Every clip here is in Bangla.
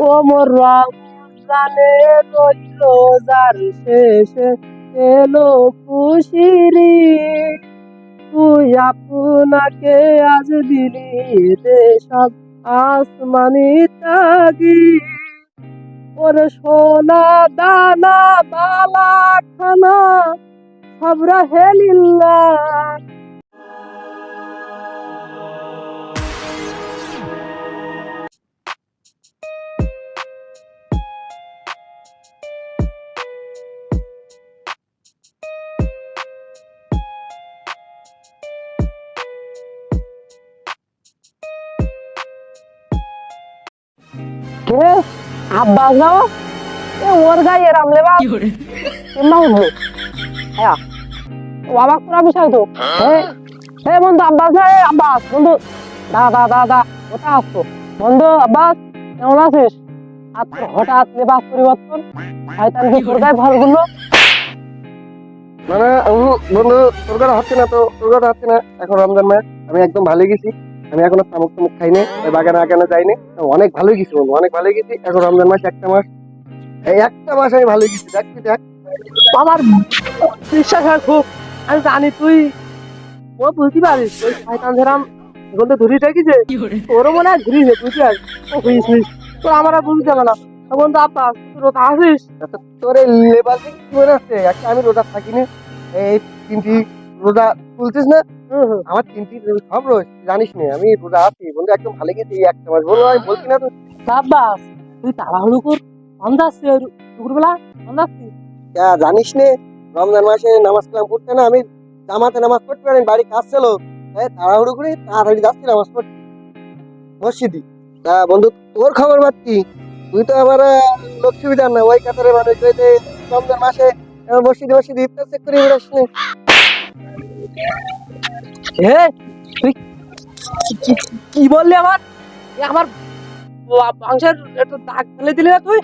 ও মোর রমজানে যার শেষে এলো খুশিরি তুই আপনাকে আজ দিলি রে সব আসমানি তাগি। ওরে সোনা দানা বালা খানা সব রাহেলিল্লাহ কে আব্বাস যাও এ ওর গায়ে রামলে বা কিংবা হলো হ্যাঁ অবাক করা বিষয় তো হে হে বন্ধু আব্বাস না আব্বাস বন্ধু দা দা দা দা কোথায় আসছো বন্ধু আব্বাস কেমন আছিস আর হঠাৎ লেবাস পরিবর্তন শয়তান কি মানে বন্ধু তোর হচ্ছে না তো তোর হচ্ছে না এখন রমজান মাস আমি একদম ভালো গেছি আমি এখনও তামুক তামুক খাইনি বাগানে আগানে যাইনি। অনেক ভালোই গেছি বন্ধু অনেক ভালোই গেছি। এখন রমজান মাস একটা মাস। এই একটা মাস আমি ভালোই গেছি দেখ দেখ। আমার বিশ্বাস হয় খুব আমি জানি তুই ও বুঝতে পারিস ওই শয়তান ধরাম এখন তো ধরিস রেখেছে তোরও মনে হয় ধরিস বুঝতে পারিস? ও বুঝিস তো আমার আর বুঝতে না। তখন তো আব্বাস তুই রোজা আসিস তোর এই লেবার কি আছে একটা আমি রোজা থাকি না এই তিনটি রোজা তুলছিস না? আমার তিনটি সব রোজ জানিস না আমি রোজা আছি। বন্ধু একদম ভালো গেছি এই একটা মাস বলব আমি বলছি না তো। তুই তাড়াহুড়ো কর সন্ধ্যাচ্ছি দুপুরবেলা জানিস নে রমজান মাসে নামাজ কালাম পড়তে না আমি জামাতে নামাজ পড়তে পারি বাড়ি কাজ ছিল। এই তাড়াহুড়ো করে তাড়াতাড়ি যাচ্ছি নামাজ পড়তে। মসজিদি। তা বন্ধু তোর খবর পাচ্ছি তুই তো আমার আহ, লোক সুবিধা না ওই কাতারে মানুষ যে রমজান মাসে মসজিদে ইফতার চেক করে বেরোস তুই কি- বললি আমার? আমার মাংসের একটু দাগ ফেলে দিলি না তুই?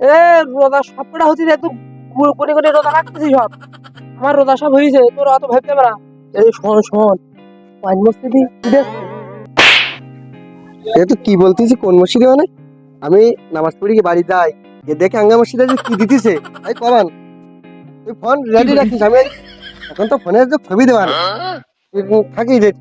এ রোজা সবকটা হচ্ছে রে তুই করে করে রাখতেছিস সব। আমার রোজা সব হয়েছে তোর অত ভাবতে পারা। এই শোন শোন পাঁচ এ তুই কি বলতিস কোন মসজিদে মানে? আমি নামাজ পড়ি কি বাড়ি যাই যে দেখে আঙ্গা মসজিদে যে কি দিতেছে এই করান তুই ফোন রেডি রাখিস আমি এখন তো ফোনের যে ছবি দেওয়া না তুই থাকিস রেডি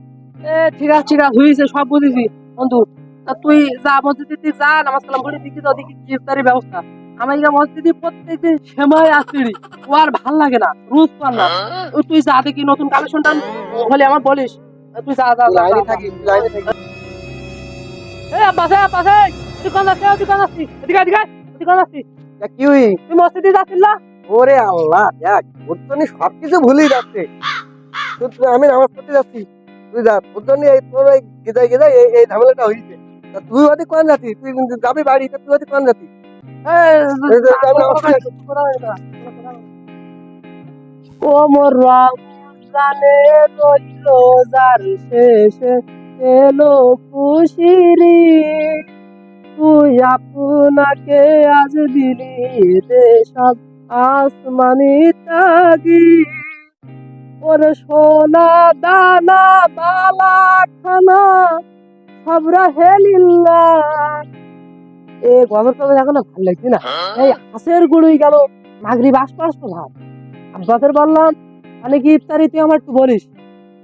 এ ঠিক আছে ঠিক আছে হয়েছে সব বুঝেছি। বন্ধু তা তুই যা মসজিদে তুই যা নামাজ কালাম পড়ে দেখি তো ওদিকে ইফতারের ব্যবস্থা। আমার এখানে মসজিদে প্রত্যেকদিন সেমাই আসছিলি ও আর ভালো লাগে না রোজ পার না। ও তুই যা দেখি নতুন কালেকশনটা হলে আমার বলিস। তুই যা যা যা, লাইনে যা, থাকিস লাইনে থাকিস। এই আব্বাস এই আব্বাস এই দোকান আছে দোকান আছে এদিকে এদিকে দোকান আছে তা কি হই তুই মসজিদে যাচ্ছিল না? ওরে আল্লাহ, দেখ ওর জন্য সবকিছু ভুলেই যাচ্ছে। আমি নামাজ পড়তে যাচ্ছি। তুই যা ওর জন্য এই তোর এই গেজাই গেজাই এই ঝামেলাটা হয়েছে তা তুই ওদের কোন যাচ্ছিস তুই যাবি বাড়ি তুই ওদের কোন যাচ্ছিস এই যে, আমি নামাজ পড়ে ও মোর রমজানে রইল তুই আপনাকে আজ দিলি সব। আসমানি তাগি ওরে সোনা দানা বালা খানা সব হেলিল্লা এ গমের তবে এখনও ভালো লাগছে না। এই হাঁসের গুড়ুই গেল মাগরি আসতো আসতো ভাব আব্বাসের বললাম মানে কি ইফতারি তুই আমার একটু বলিস।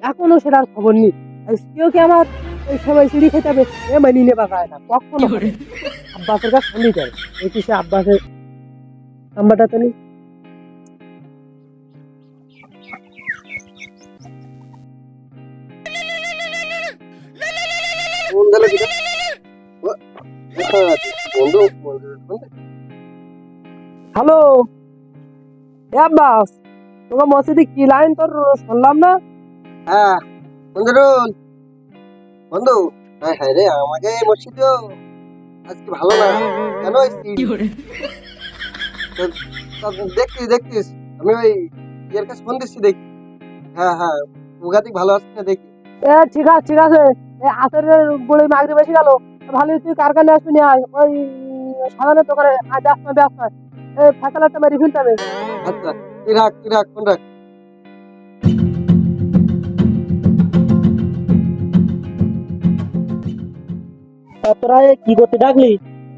এখনও সেটার খবর নেই। কেউ কি আমার ওই সময় সিঁড়ি খেতে হবে এ মানি নেবা যায় না কখনো না। আব্বাসের কাছে ফোনই করে। এই কি সে আব্বাসের নাম্বারটা তো নেই হ্যালো? আব্বাস তোমার মসজিদে কি লাইন তোর শুনলাম না? হ্যাঁ বন্ধু বন্ধু হ্যাঁ হ্যাঁ রে আমাকে এই মসজিদে আজকে ভালো না। কেন দেখতিস দেখতিস। আমি ওই কাছে ফোন দিচ্ছি দেখি। হ্যাঁ হ্যাঁ ভালো আছে দেখি। এ ঠিক আছে ঠিক আছে। বলে মাগরি বেশি গেল। ভালোই তুই আসবি নিয়ে আয়। ওই দোকানে আজ আসবে ব্যস্ত। এই ফেসালাটা মেরে ফেলতে হবে। আচ্ছা তুই রাখ তুই রাখ ফোন রাখ। তোরা কি করতে ডাকলি?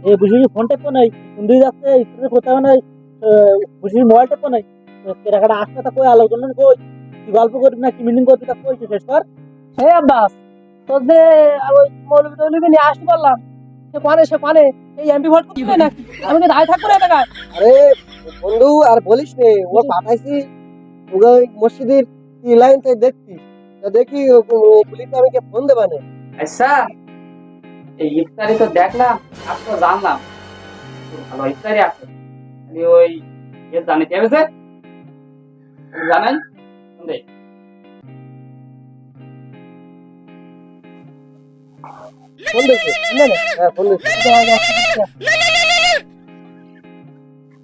এ বুঝি ফোন টেপো নাই যাচ্ছে স্কুলে কোথাও নাই বুঝি মোবাইল টেপো নাই। কেটাকাটা আসতে তা কই আলোচনা কই কি গল্প করবি না কি মিটিং করবি তা কই শেষ কর। হে আব্বাস তোর যে ওই মৌলবি টৌলবি নিয়ে আসতে পারলাম সে পানে সে পানে এই এমপি ভোট নাকি? আমি কি দায় থাকব না এটা আরে বন্ধু আর বলিস নে ও পাঠাইছি ওকে ওই মসজিদের কি লাইন থেকে দেখছি তা দেখি পুলিশ আমি ফোন দেবা না আচ্ছা। এই ইফতারি তো দেখলাম, আর তো জানলাম। ভালো ইফতারি আছে। আমি ওই ইয়ে জানি জানেন? হ্যাঁ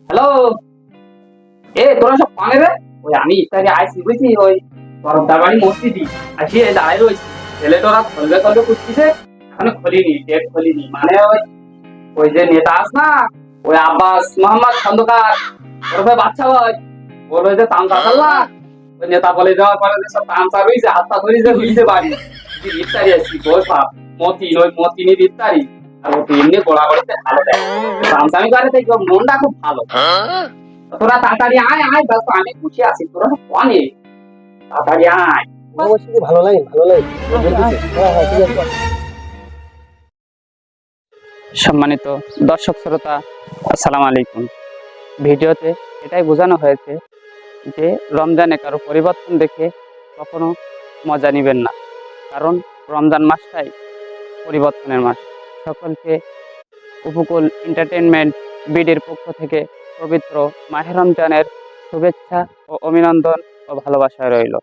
হ্যালো? এ, তোরা সব পানে রে? ওই আমি ইফতারি আইসি বুঝছি ওই তরফদার বাড়ি মসজিদি আসিয়ে দাঁড়াই রয়েছি ছেলে তোরা খলবে খলবে করছিছে এখনও খলিনি ডেট খলিনি। মানে ওই ওই যে নেতা আস না ওই আব্বাস মোহাম্মদ খন্দকার ওরফে বাচ্চা ভাই ওর ওই যে তামচা চাল্লা ওই নেতা বলে যাওয়ার পরে যে সব তামচা রয়েছে হাতটা ধরে যে পারি যে ইফতারি আসছি বই পাপ মতিন ওই মতিনের ইফতারি। আর ও এমনি গোড়া গড়িতে ভালো দেয়। তামচামি করে তাই মনটা খুব ভালো। তোরা তাড়াতাড়ি আয় আয় ব্যস্ত আমি খুশি আছি তোরা অনেক তাড়াতাড়ি আয়। ভালো লাইন ভালো বলতেছে। হ্যাঁ হ্যাঁ ঠিক আছে। সম্মানিত দর্শক শ্রোতা, আসসালামু আলাইকুম। ভিডিওতে এটাই বোঝানো হয়েছে যে রমজানে কারও পরিবর্তন দেখে কখনো মজা নেবেন না। কারণ রমজান মাসটাই পরিবর্তনের মাস। সকলকে উপকূল এন্টারটেনমেন্ট বিডির পক্ষ থেকে পবিত্র মাহে রমজানের শুভেচ্ছা ও অভিনন্দন ও ভালোবাসা রইল।